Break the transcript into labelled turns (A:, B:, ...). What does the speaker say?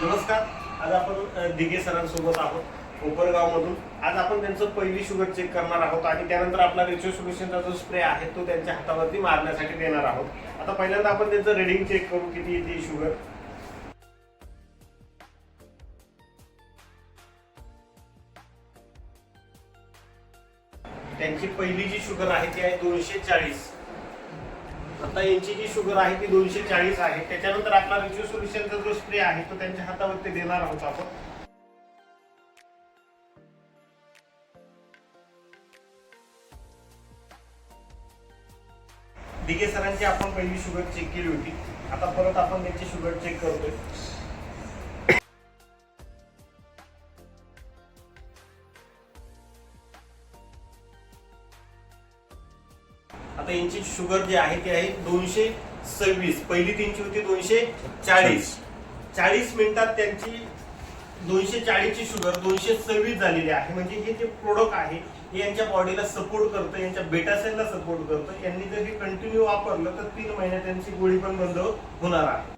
A: नमस्कार. आज आपण दिघे सरांसोबत आहोत कोपरगावमधून. आज आपण त्यांचं पहिली शुगर चेक करणार आहोत आणि त्यानंतर आपला रिचोसोल्युशनचा जो स्प्रे आहे तो त्यांच्या हातावरती मारण्यासाठी देणार आहोत. आता पहिल्यांदा आपण त्यांचं रेडिंग चेक करू किती येते शुगर. त्यांची पहिली जी शुगर आहे ती आहे दोनशे चाळीस. आता यांची जी शुगर आहे ती दोनशे चाळीस आहे. त्याच्यानंतर आपला रिच्यू सोल्युशनचा जो स्प्रे आहे तो त्यांच्या हातावरती देणार आहोत आपण. दिघे सरांची आपण पहिली शुगर चेक केली होती. आता परत आपण त्यांची शुगर चेक करतोय. आता यांची शुगर जी आहे ती आहे दोनशे सव्वीस. पहिली त्यांची होती दोनशे चाळीस. चाळीस मिनिटात त्यांची दोनशे चाळीसची शुगर दोनशे सव्वीस झालेली आहे. म्हणजे हे जे प्रोडक्ट आहे हे यांच्या बॉडीला सपोर्ट करतं यांच्या बेटासेलला सपोर्ट करतं. यांनी जर हे कंटिन्यू वापरलं तर तीन महिन्यात त्यांची गोळी पण बंद होणार आहे.